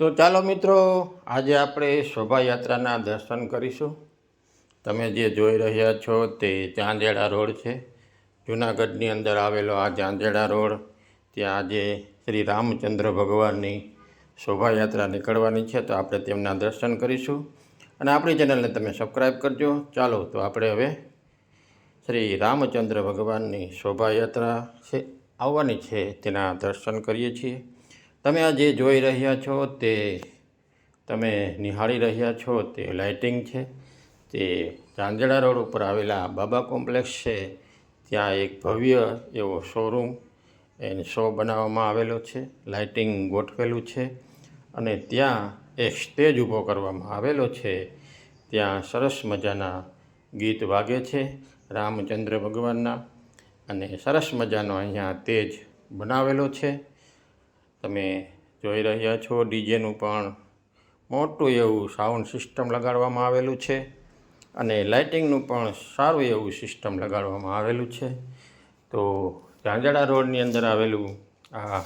તો ચાલો મિત્રો, આજે આપણે શોભાયાત્રાના દર્શન કરીશું. તમે જે જોઈ રહ્યા છો તે ચાંદેડા રોડ છે. જૂનાગઢની અંદર આવેલો આ ચાંદેડા રોડ, ત્યાં આજે શ્રી રામચંદ્ર ભગવાનની શોભાયાત્રા નીકળવાની છે, તો આપણે તેમના દર્શન કરીશું. અને આપણી ચેનલને તમે સબસ્ક્રાઈબ કરજો. ચાલો, તો આપણે હવે શ્રી રામચંદ્ર ભગવાનની શોભાયાત્રા છે, આવવાની છે, તેના દર્શન કરીએ છીએ. તમે આ જે જોઈ રહ્યા છો તે તમે નિહાળી રહ્યા છો, તે લાઇટિંગ છે, તે ચાંદડા રોડ ઉપર આવેલા બાબા કોમ્પ્લેક્સ છે. ત્યાં એક ભવ્ય એવો શોરૂમ એને શો બનાવવામાં આવેલો છે, લાઇટિંગ ગોઠવેલું છે અને ત્યાં એક સ્ટેજ ઊભો કરવામાં આવેલો છે. ત્યાં સરસ મજાના ગીત વાગે છે, રામચંદ્ર ભગવાનના અને સરસ મજાનો અહીંયા તેજ બનાવેલો છે. તમે જોઈ રહ્યા છો ડીજેનું પણ મોટું એવું સાઉન્ડ સિસ્ટમ લગાડવામાં આવેલું છે અને લાઇટિંગનું પણ સારું એવું સિસ્ટમ લગાડવામાં આવેલું છે. તો ઝાંઝડા રોડની અંદર આવેલું આ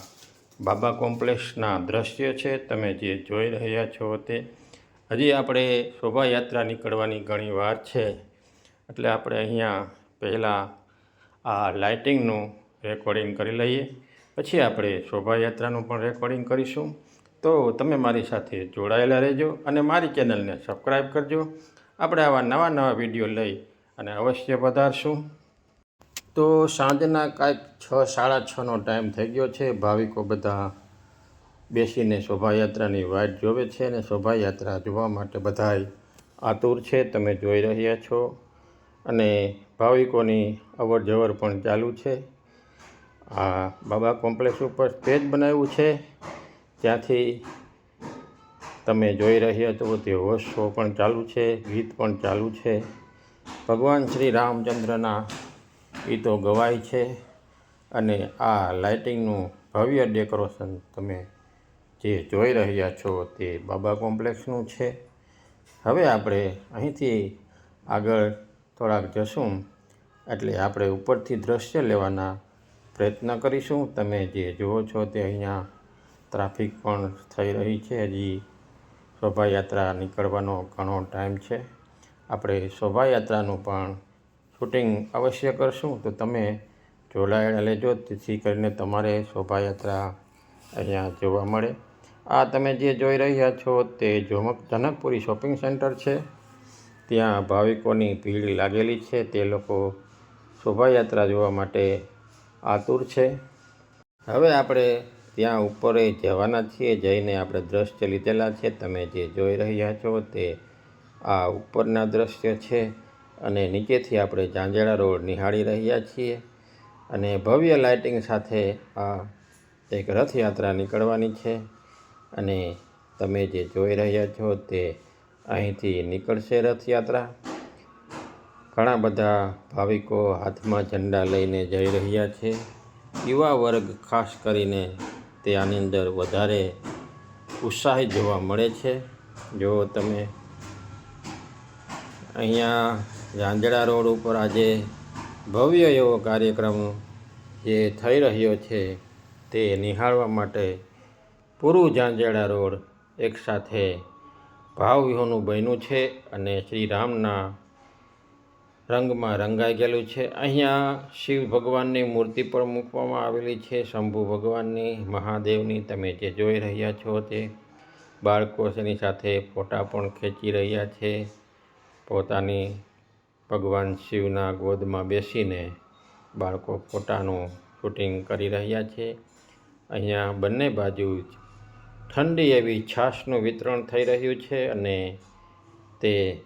બાબા કોમ્પ્લેક્સના દ્રશ્ય છે, તમે જે જોઈ રહ્યા છો તે. હજી આપણે શોભાયાત્રા નીકળવાની ઘણી વાર છે, એટલે આપણે અહીંયા પહેલાં આ લાઇટિંગનું રેકોર્ડિંગ કરી લઈએ. પછી આપણે શોભાયાત્રાનું પણ રેકોર્ડિંગ કરીશું. તો તમે મારી સાથે જોડાયેલા રહેજો અને મારી ચેનલને સબસ્ક્રાઈબ કરજો. આપણે આવા નવા નવા વીડિયો લઈ અને અવશ્ય પધારશું. તો સાંજના કાંઈક છ, સાડા છનો ટાઈમ થઈ ગયો છે. ભાવિકો બધા બેસીને શોભાયાત્રાની વાટ જોવે છે અને શોભાયાત્રા જોવા માટે બધાય આતુર છે. તમે જોઈ રહ્યા છો અને ભાવિકોની અવર જવર પણ ચાલુ છે. આ બાબા કોમ્પ્લેક્સ ઉપર સ્ટેજ બનાવ્યું છે. ત્યાંથી તમે જોઈ રહ્યા છો તે હોશ શો પણ ચાલુ છે, ગીત પણ ચાલુ છે. ભગવાન શ્રી રામચંદ્રના ગીતો ગવાય છે અને આ લાઇટિંગનું ભવ્ય ડેકોરેશન તમે જે જોઈ રહ્યા છો તે બાબા કોમ્પ્લેક્સનું છે. હવે આપણે અહીંથી આગળ થોડાક જશું. એટલે આપણે ઉપરથી દૃશ્ય લેવાના પ્રયત્ન કરીશું. તમે જે જુઓ છો તે અહીંયા ટ્રાફિક પણ થઈ રહી છે. હજી શોભાયાત્રા નીકળવાનો ઘણો ટાઈમ છે. આપણે શોભાયાત્રાનું પણ શૂટિંગ અવશ્ય કરશું. તો તમે જોડાયેલા લેજો જેથી કરીને તમારે શોભાયાત્રા અહીંયા જોવા મળે. આ તમે જે જોઈ રહ્યા છો તે જોમક જનકપુરી શોપિંગ સેન્ટર છે. ત્યાં ભાવિકોની ભીડ લાગેલી છે. તે લોકો શોભાયાત્રા જોવા માટે આતુર છે. હવે આપણે ત્યાં ઉપર જવાના છીએ, જઈને આપણે દ્રશ્ય લીધેલા છે. તમે જે જોઈ રહ્યા છો તે આ ઉપરના દ્રશ્ય છે અને નીચેથી આપણે ઝાંઝેડા રોડ નિહાળી રહ્યા છીએ અને ભવ્ય લાઇટિંગ સાથે આ એક રથયાત્રા નીકળવાની છે અને તમે જે જોઈ રહ્યા છો તે અહીંથી નીકળશે રથયાત્રા. ઘણા બધા ભાવિકો હાથમાં ઝંડા લઈને જઈ રહ્યા છે. યુવા વર્ગ ખાસ કરીને તે આની અંદર વધારે ઉત્સાહિત જોવા મળે છે. જો તમે અહીંયા ઝાંઝડા રોડ ઉપર આજે ભવ્ય એવો કાર્યક્રમ જે થઈ રહ્યો છે તે નિહાળવા માટે પૂરું ઝાંઝડા રોડ એકસાથે ભાવવિહોનું બન્યું છે અને શ્રી રામના રંગમાં રંગાઈ ગયેલું છે. અહીંયા શિવ ભગવાનની મૂર્તિ પણ મૂકવામાં આવેલી છે. શંભુ ભગવાનની, મહાદેવની તમે જે જોઈ રહ્યા છો તે બાળકો તેની સાથે ફોટા પણ ખેંચી રહ્યા છે. પોતાની ભગવાન શિવના ગોદમાં બેસીને બાળકો ફોટાનું શૂટિંગ કરી રહ્યા છે. અહીંયા બંને બાજુ ઠંડી એવી છાશનું વિતરણ થઈ રહ્યું છે અને તે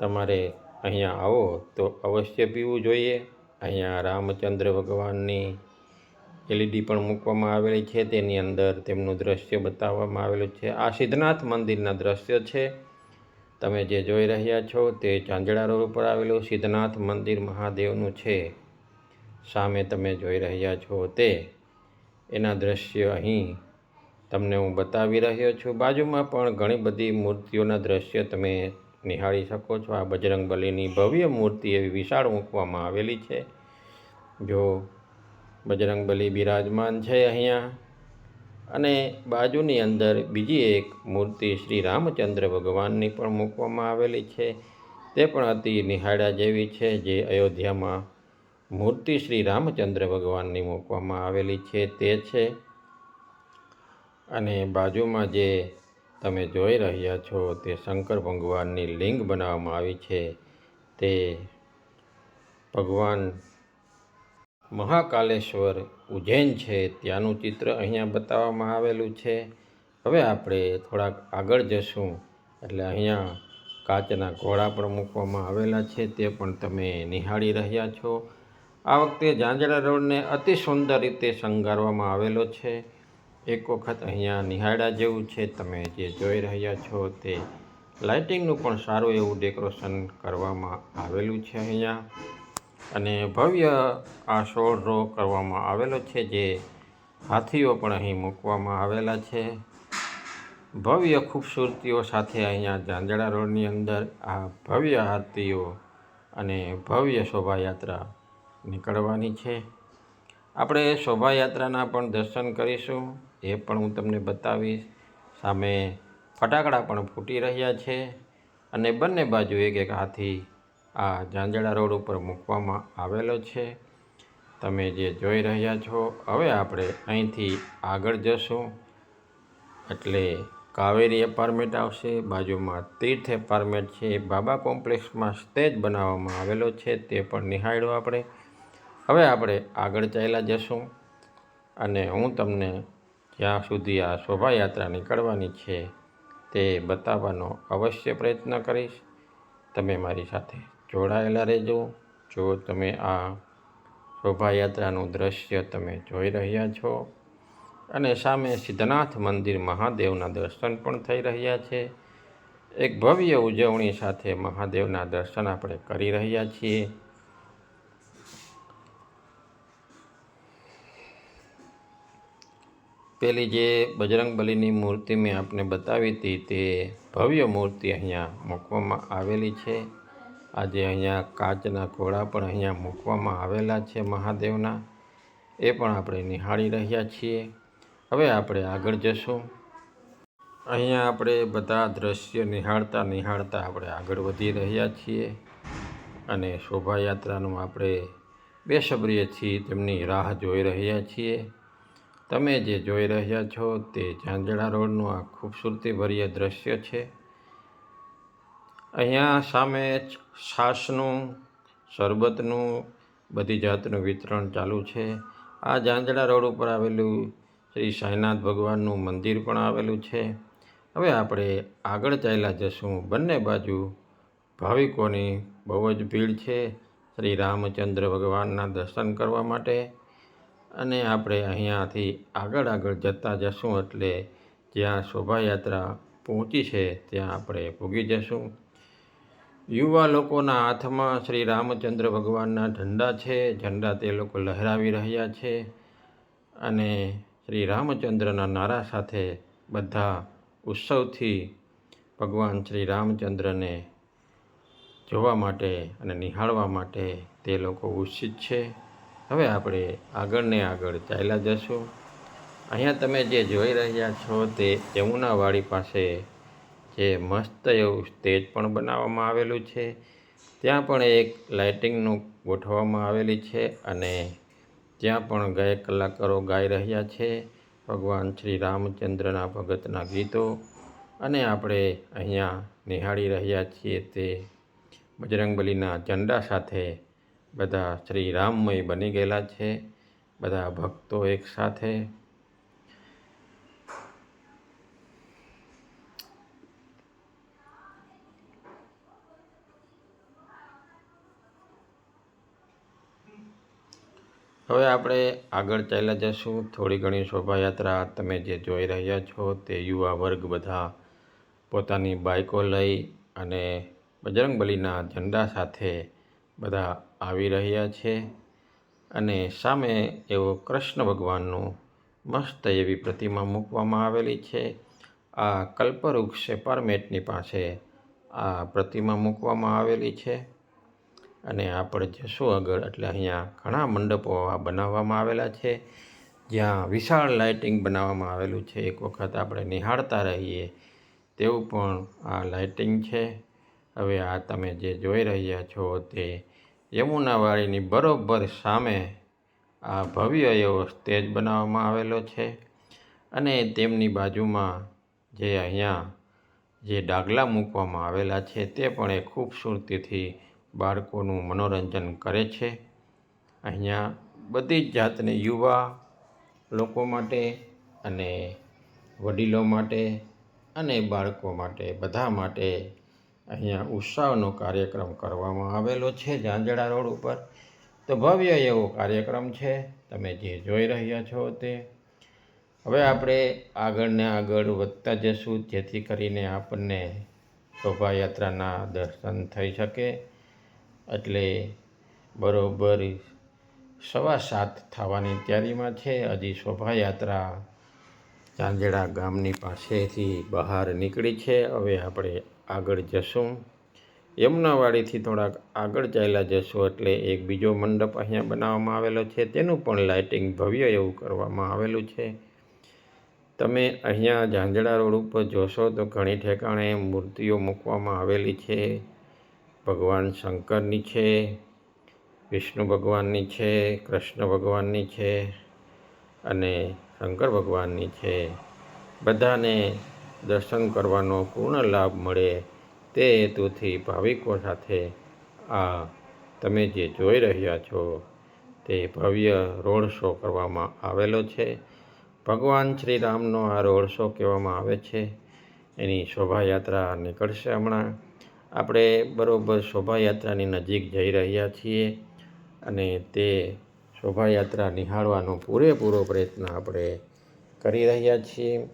તમારે અહીંયા આવો તો અવશ્ય પીવું જોઈએ. અહીંયા રામચંદ્ર ભગવાનની એલઈડી પણ મૂકવામાં આવેલી છે. તેની અંદર તેમનું દ્રશ્ય બતાવવામાં આવેલું છે. આ સિદ્ધનાથ મંદિરના દ્રશ્ય છે. તમે જે જોઈ રહ્યા છો તે ચાંદડા રોડ ઉપર આવેલું સિદ્ધનાથ મંદિર મહાદેવનું છે. સામે તમે જોઈ રહ્યા છો તે. એના દ્રશ્ય અહીં તમને હું બતાવી રહ્યો છું. બાજુમાં પણ ઘણી બધી મૂર્તિઓના દ્રશ્ય તમે નિહાળી શકો છો. આ બજરંગબલીની ભવ્ય મૂર્તિ એવી વિશાળ મૂકવામાં આવેલી છે. જો બજરંગબલી બિરાજમાન છે અહીંયા અને બાજુની અંદર બીજી એક મૂર્તિ શ્રી રામચંદ્ર ભગવાનની પણ મૂકવામાં આવેલી છે. તે પણ અતિ નિહાળ્યા જેવી છે જે અયોધ્યામાં મૂર્તિ શ્રી રામચંદ્ર ભગવાનની મૂકવામાં આવેલી છે. તે છે અને બાજુમાં જે તમે જોઈ રહ્યા છો તે શંકર ભગવાનની લિંગ બનાવવામાં આવી છે. તે ભગવાન મહાકાલેશ્વર ઉજ્જૈન છે. ત્યાંનું ચિત્ર અહીંયા બતાવવામાં આવેલું છે. હવે આપણે થોડાક આગળ જશું. એટલે અહીંયા કાચના ઘોડા પણ મૂકવામાં આવેલા છે. તે પણ તમે નિહાળી રહ્યા છો. આ વખતે ઝાંઝડા રોડને અતિ સુંદર રીતે શણગારવામાં આવેલો છે. એક વખત અહીંયા નિહાળ્યા જેવું છે, તમે જે જોઈ રહ્યા છો તે લાઇટિંગનું પણ સારું એવું ડેકોરેશન કરવામાં આવેલું છે અહીંયા. અને ભવ્ય આ શોળ રો કરવામાં આવેલો છે, જે હાથીઓ પણ અહીં મૂકવામાં આવેલા છે. ભવ્ય ખૂબસૂરતીઓ સાથે અહીંયા ઝાંઝડા રોડની અંદર આ ભવ્ય હાથીઓ અને ભવ્ય શોભાયાત્રા નીકળવાની છે. આપણે શોભાયાત્રાના પણ દર્શન કરીશું. એ પણ હું તમને બતાવીશ. સામે ફટાકડા પણ ફૂટી રહ્યા છે અને બંને બાજુ એક એક હાથી આ ઝાંઝડા રોડ ઉપર મૂકવામાં આવેલો છે. તમે જે જોઈ રહ્યા છો, હવે આપણે અહીંથી આગળ જશું. એટલે કાવેરી એપાર્ટમેન્ટ આવશે, બાજુમાં તીર્થ એપાર્ટમેન્ટ છે બાબા કોમ્પ્લેક્સમાં સ્ટેજ બનાવવામાં આવેલો છે, તે પણ નિહાળ્યો આપણે. હવે આપણે આગળ ચાલ્યા જશું અને હું તમને જ્યાં સુધી આ શોભાયાત્રા નીકળવાની છે તે બતાવવાનો અવશ્ય પ્રયત્ન કરીશ. તમે મારી સાથે જોડાયેલા રહેજો. જો તમે આ શોભાયાત્રાનું દ્રશ્ય તમે જોઈ રહ્યા છો અને સામે સિદ્ધનાથ મંદિર મહાદેવના દર્શન પણ થઈ રહ્યા છે, એક ભવ્ય ઉજવણી સાથે મહાદેવના દર્શન આપણે કરી રહ્યા છીએ. પેલી જે બજરંગબલીની મૂર્તિ મેં આપને બતાવી હતી તે ભવ્ય મૂર્તિ અહીંયા મૂકવામાં આવેલી છે. આજે અહીંયા કાચના ઘોડા પણ અહીંયા મૂકવામાં આવેલા છે મહાદેવના. એ પણ આપણે નિહાળી રહ્યા છીએ. હવે આપણે આગળ જશું. અહીંયા આપણે બધા દ્રશ્ય નિહાળતા નિહાળતા આપણે આગળ વધી રહ્યા છીએ અને શોભાયાત્રાનું આપણે બેસબરીએથી તેમની રાહ જોઈ રહ્યા છીએ. તમે જે જોઈ રહ્યા છો તે ઝાંઝડા રોડનું આ ખૂબસૂરતીભર્ય દ્રશ્ય છે. અહીંયા સામે છાશનું, શરબતનું, બધી જાતનું વિતરણ ચાલુ છે. આ ઝાંઝડા રોડ ઉપર આવેલું શ્રી સાંઈનાથ ભગવાનનું મંદિર પણ આવેલું છે. હવે આપણે આગળ ચાલ્યા જશું. બંને બાજુ ભાવિકોની બહુ જ ભીડ છે. શ્રી રામચંદ્ર ભગવાનના દર્શન કરવા માટે. અને આપણે અહીંયાથી આગળ આગળ જતા જશું એટલે જ્યાં શોભાયાત્રા પહોંચી છે ત્યાં આપણે પૂગી જશું. યુવા લોકોના હાથમાં શ્રી રામચંદ્ર ભગવાનના ઝંડા છે. ઝંડા તે લોકો લહેરાવી રહ્યા છે અને શ્રી રામચંદ્રના નારા સાથે બધા ઉત્સવથી ભગવાન શ્રી રામચંદ્રને જોવા માટે અને નિહાળવા માટે તે લોકો ઉત્સિત છે. હવે આપણે આગળને આગળ ચાલ્યા જશું. અહીંયા તમે જે જોઈ રહ્યા છો તે યમુનાવાડી પાસે જે મસ્ત એવું સ્ટેજ પણ બનાવવામાં આવેલું છે. ત્યાં પણ એક લાઇટિંગનું ગોઠવવામાં આવેલી છે અને ત્યાં પણ ગાયક કલાકારો ગાઈ રહ્યા છે. ભગવાન શ્રી રામચંદ્રના ભગતના ગીતો અને આપણે અહીંયા નિહાળી રહ્યા છીએ તે બજરંગબલીના ઝંડા સાથે બધા શ્રી રામમય બની ગયેલા છે, બધા ભક્તો એકસાથે હવે આપણે આગળ ચાલ્યા જશું. થોડી ઘણી શોભાયાત્રા તમે જે જોઈ રહ્યા છો તે યુવા વર્ગ બધા પોતાની બાઇકો લઈ અને બજરંગબલીના ઝંડા સાથે બધા આવી રહ્યા છે અને સામે એવો કૃષ્ણ ભગવાનનું મસ્ત એવી પ્રતિમા મૂકવામાં આવેલી છે. આ કલ્પવૃક્ષ એપાર્ટમેન્ટની પાસે આ પ્રતિમા મૂકવામાં આવેલી છે અને આપણે જશું આગળ, એટલે અહીંયા ઘણા મંડપો બનાવવામાં આવેલા છે. જ્યાં વિશાળ લાઇટિંગ બનાવવામાં આવેલું છે. એક વખત આપણે નિહાળતા રહીએ તેવું પણ આ લાઇટિંગ છે. હવે આ તમે જે જોઈ રહ્યા છો તે યમુનાવાળીની બરોબર સામે આ ભવ્ય એવો સ્ટેજ બનાવવામાં આવેલો છે અને તેમની બાજુમાં જે અહીંયા જે ડાગલા મૂકવામાં આવેલા છે તે પણ એ ખૂબસૂરતીથી બાળકોનું મનોરંજન કરે છે. અહીંયા બધી જ જાતની યુવા લોકો માટે અને વડીલો માટે અને બાળકો માટે બધા માટે અહીંયા ઉત્સવનો કાર્યક્રમ કરવામાં આવેલો છે ઝાંઝડા રોડ ઉપર. તો ભવ્ય એવો કાર્યક્રમ છે. તમે જે જોઈ રહ્યા છો તે. હવે આપણે આગળ ને આગળ વધતા જશું, જેથી કરીને આપણને શોભાયાત્રાના દર્શન થઈ શકે. એટલે બરોબર સવા સાત થવાની તૈયારીમાં છે. હજી શોભાયાત્રા ચાંદેડા ગામની પાસેથી બહાર નીકળી છે. હવે આપણે આગળ જશું. યમુનાવાડીથી થોડાક આગળ ચાલ્યા જશું એટલે એક બીજો મંડપ અહીંયા બનાવવામાં આવેલો છે. તેનું પણ લાઇટિંગ ભવ્ય એવું કરવામાં આવેલું છે. તમે અહીંયા ઝાંઝડા રોડ ઉપર જોશો તો ઘણી ઠેકાણે મૂર્તિઓ મૂકવામાં આવેલી છે. ભગવાન શંકરની છે, વિષ્ણુ ભગવાનની છે, કૃષ્ણ ભગવાનની છે અને શંકર ભગવાનની છે. બધાને દર્શન કરવાનો પૂર્ણ લાભ મળે તે હેતુથી ભાવિકો સાથે આ તમે જે જોઈ રહ્યા છો તે ભવ્ય રોડ શો કરવામાં આવેલો છે. ભગવાન શ્રી રામનો આ રોડ શો કહેવામાં આવે છે. એની શોભાયાત્રા નીકળશે હમણાં. આપણે બરોબર શોભાયાત્રાની નજીક જઈ રહ્યા છીએ અને તે શોભાયાત્રા નિહાળવાનો પૂરેપૂરો પ્રયત્ન આપણે કરી રહ્યા છીએ.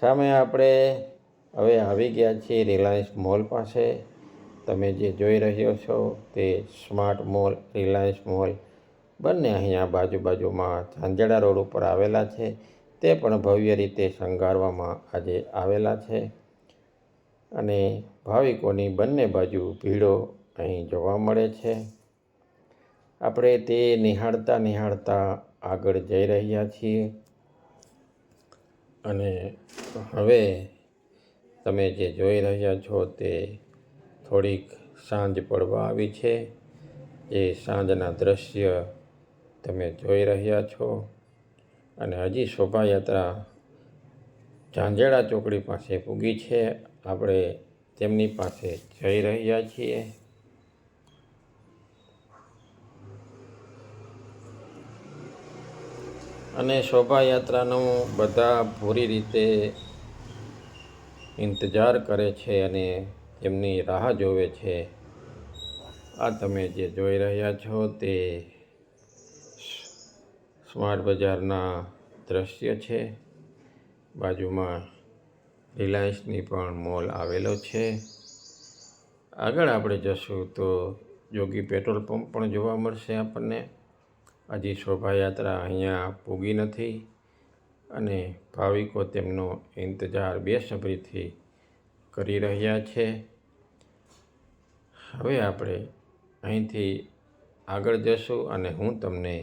સામે આપણે હવે આવી ગયા છીએ રિલાયન્સ મોલ પાસે. તમે જે જોઈ રહ્યો છો તે સ્માર્ટ મોલ, રિલાયન્સ મોલ બંને અહીંયા બાજુ બાજુમાં ઝાંઝડા રોડ ઉપર આવેલા છે. તે પણ ભવ્ય રીતે શણગારવામાં આજે આવેલા છે. અને ભાવિકોની બંને બાજુ ભીડો અહીં જોવા મળે છે. આપણે તે નિહાળતા નિહાળતા આગળ જઈ રહ્યા છીએ. અને હવે તમે જે જોઈ રહ્યા છો તે થોડીક સાંજ પડવા આવી છે. એ સાંજના દ્રશ્ય તમે જોઈ રહ્યા છો. અને હજી શોભાયાત્રા ઝાંઝેડા ચોકડી પાસે પૂગી છે. આપણે તેમની પાસે જઈ રહ્યા છીએ. અને શોભાયાત્રાનો બધા પૂરી રીતે ઇંતજાર કરે છે અને એમની રાહ જોવે છે. આ તમે જે જોઈ રહ્યા છો તે સ્માર્ટ બજારના દ્રશ્ય છે. બાજુમાં રિલાયન્સની પણ મોલ આવેલો છે. આગળ આપણે જશું તો જોગી પેટ્રોલ પંપ પણ જોવા મળશે આપણને. હજી શોભાયાત્રા અહીંયા પૂગી નથી અને ભાવિકો તેમનો ઇંતજાર બેસબરીથી કરી રહ્યા છે. હવે આપણે અહીંથી આગળ જશું અને હું તમને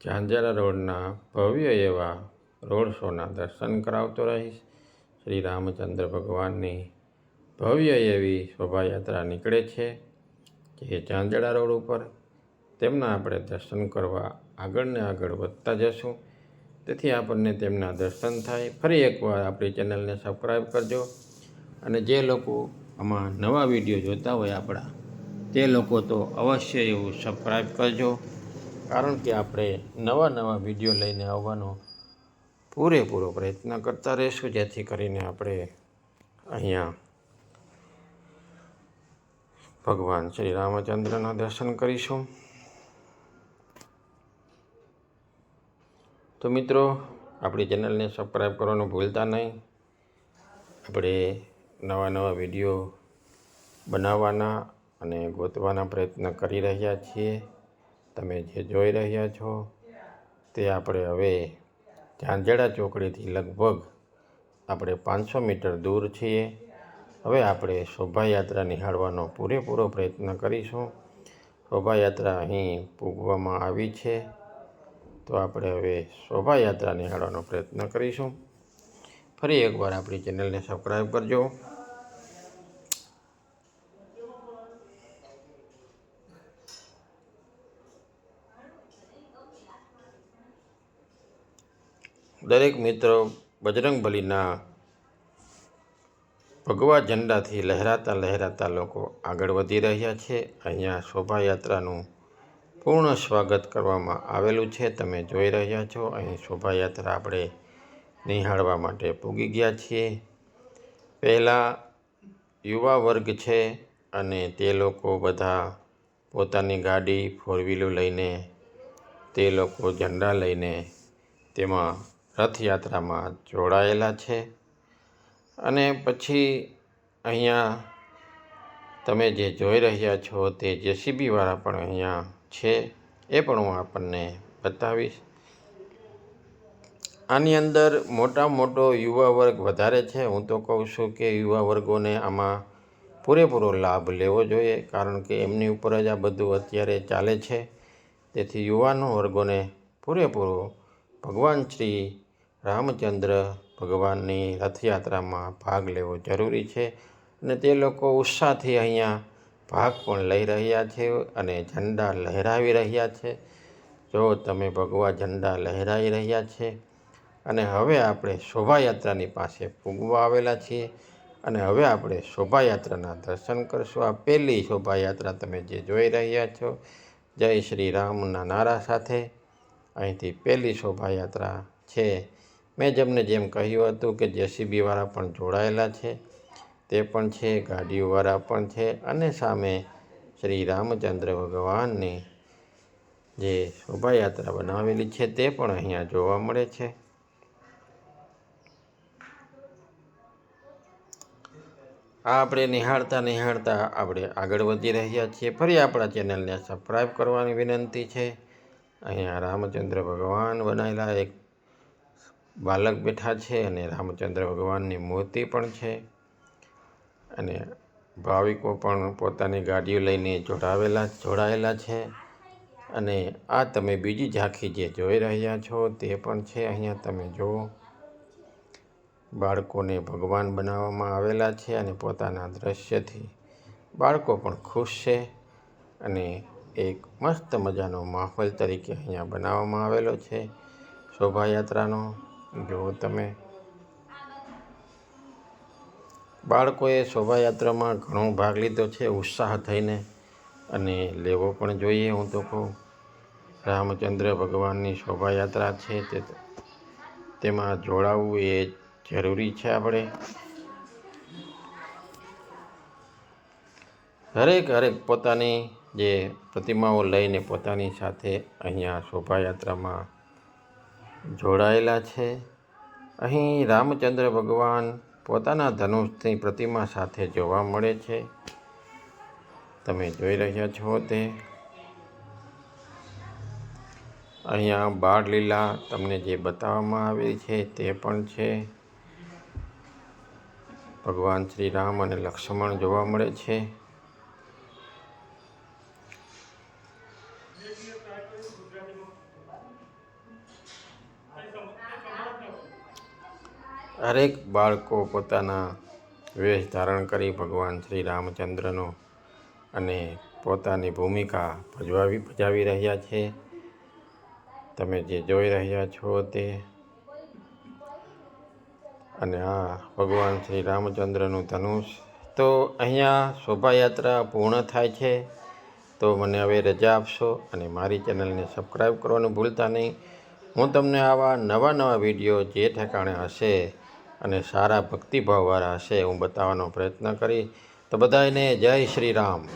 ઝાંઝરા રોડના ભવ્ય એવા રોડ શોના દર્શન કરાવતો રહીશ. શ્રી રામચંદ્ર ભગવાનની ભવ્ય એવી શોભાયાત્રા નીકળે છે, જે ઝાંઝડા રોડ ઉપર તેમના આપણે દર્શન કરવા આગળને આગળ વધતા જશું તેથી આપણને તેમના દર્શન થાય. ફરી એકવાર આપણી ચેનલને સબસ્ક્રાઈબ કરજો. અને જે લોકો આમાં નવા વીડિયો જોતા હોય આપણા, તે લોકો તો અવશ્ય એવું સબસ્ક્રાઈબ કરજો. કારણ કે આપણે નવા નવા વીડિયો લઈને આવવાનો પૂરેપૂરો પ્રયત્ન કરતા રહીશું. જેથી કરીને આપણે અહીંયા ભગવાન શ્રી રામચંદ્રના દર્શન કરીશું. તો મિત્રો, આપણી ચેનલને સબસ્ક્રાઈબ કરવાનું ભૂલતા નહીં. આપણે નવા નવા વીડિયો બનાવવાના અને ગોતવાના પ્રયત્ન કરી રહ્યા છીએ. તમે જે જોઈ રહ્યા છો તે આપણે હવે ઝાંઝેડા ચોકડીથી લગભગ આપણે પાંચસો મીટર દૂર છીએ. હવે આપણે શોભાયાત્રા નિહાળવાનો પૂરેપૂરો પ્રયત્ન કરીશું. શોભાયાત્રા અહીં પૂગવામાં આવી છે. તો આપણે હવે શોભાયાત્રા નિહાળવાનો પ્રયત્ન કરીશું. ફરી એકવાર આપણી ચેનલને સબસ્ક્રાઈબ કરજો. દરેક મિત્રો બજરંગબલીના ભગવા ઝંડાથી લહેરાતા લહેરાતા લોકો આગળ વધી રહ્યા છે. અહીંયા શોભાયાત્રાનું પૂર્ણ સ્વાગત કરવામાં આવેલું છે. તમે જોઈ રહ્યા છો, અહીં શોભાયાત્રા આપણે નિહાળવા માટે પૂગી ગયા છીએ. પહેલાં યુવા વર્ગ છે અને તે લોકો બધા પોતાની ગાડી ફોર વ્હીલો લઈને, તે લોકો ઝંડા લઈને તેમાં રથયાત્રામાં જોડાયેલા છે. અને પછી અહીંયા તમે જે જોઈ રહ્યા છો તે જેસીબીવાળા પણ અહીંયા છે એ પણ હું આપણને બતાવીશ. આની અંદર મોટા મોટો યુવા વર્ગ વધારે છે. હું તો કહું છું કે યુવા વર્ગોને આમાં પૂરેપૂરો લાભ લેવો જોઈએ, કારણ કે એમની ઉપર જ આ બધું અત્યારે ચાલે છે. તેથી યુવાનો વર્ગોને પૂરેપૂરો ભગવાન શ્રી રામચંદ્ર ભગવાનની રથયાત્રામાં ભાગ લેવો જરૂરી છે અને તે લોકો ઉત્સાહથી અહીંયા ભાગ પણ લઈ રહ્યા છે અને ઝંડા લહેરાવી રહ્યા છે. જો તમે ભગવા ઝંડા લહેરાવી રહ્યા છે અને હવે આપણે શોભાયાત્રાની પાસે પૂગવા આવેલા છીએ અને હવે આપણે શોભાયાત્રાના દર્શન કરશું. આ પહેલી શોભાયાત્રા તમે જે જોઈ રહ્યા છો, જય શ્રી રામના નારા સાથે અહીંથી પહેલી શોભાયાત્રા છે. મેં જેમને જેમ કહ્યું હતું કે જેસીબીવાળા પણ જોડાયેલા છે. તે પણ છે ગાડીઓવાળા પણ છે અને સામે શ્રી રામચંદ્ર ભગવાનની જે શોભાયાત્રા બનાવેલી છે તે પણ અહીંયા જોવા મળે છે. આ આપણે નિહાળતા નિહાળતા આપણે આગળ વધી રહ્યા છીએ. ફરી આપણા ચેનલને સબસ્ક્રાઈબ કરવાની વિનંતી છે. અહીંયા રામચંદ્ર ભગવાન બનાવેલા એક બાલક બેઠા છે અને રામચંદ્ર ભગવાનની મૂર્તિ પણ છે. અને ભાવિકો પણ પોતાની ગાડીઓ લઈને જોડાવેલા જોડાયેલા છે. અને આ તમે બીજી ઝાંખી જે જોઈ રહ્યા છો તે પણ છે. અહીંયા તમે જુઓ, બાળકોને ભગવાન બનાવવામાં આવેલા છે અને પોતાના દ્રશ્યથી બાળકો પણ ખુશ છે અને એક મસ્ત મજાનો માહોલ તરીકે અહીંયા બનાવવામાં આવેલો છે. શોભાયાત્રાનો જુઓ તમે. બાળકોએ શોભાયાત્રામાં ઘણો ભાગ લીધો છે, ઉત્સાહ થઈને અને લેવો પણ જોઈએ હું તો કહું. રામચંદ્ર ભગવાનની શોભાયાત્રા છે તે તેમાં જોડાવવું એ જરૂરી છે આપણે. હરેક હરેક પોતાની જે પ્રતિમાઓ લઈને પોતાની સાથે અહીંયા શોભાયાત્રામાં જોડાયેલા છે. અહીં રામચંદ્ર ભગવાન પોતાના ધનુષની પ્રતિમા સાથે જોવા મળે છે. તમે જોઈ રહ્યા છો તે. અહીંયા બાળ લીલા તમને જે બતાવવામાં આવી છે તે પણ છે. ભગવાન શ્રી રામ અને લક્ષ્મણ જોવા મળે છે. હરેક બાળકો પોતાના વેશ ધારણ કરી ભગવાન શ્રી રામચંદ્રનો અને પોતાની ભૂમિકા ભજવાવી ભજાવી રહ્યા છે. તમે જે જોઈ રહ્યા છો તે અને આ ભગવાન શ્રી રામચંદ્રનું ધનુષ તો અહીંયા શોભાયાત્રા પૂર્ણ થાય છે. તો મને હવે રજા આપશો અને મારી ચેનલને સબસ્ક્રાઈબ કરવાનું ભૂલતા નહીં. હું તમને આવા નવા નવા વીડિયો જે ઠેકાણે હશે અને સારા ભક્તિભાવવાળા હશે હું બતાવવાનો પ્રયત્ન કરી. તો બધાને જય શ્રી રામ.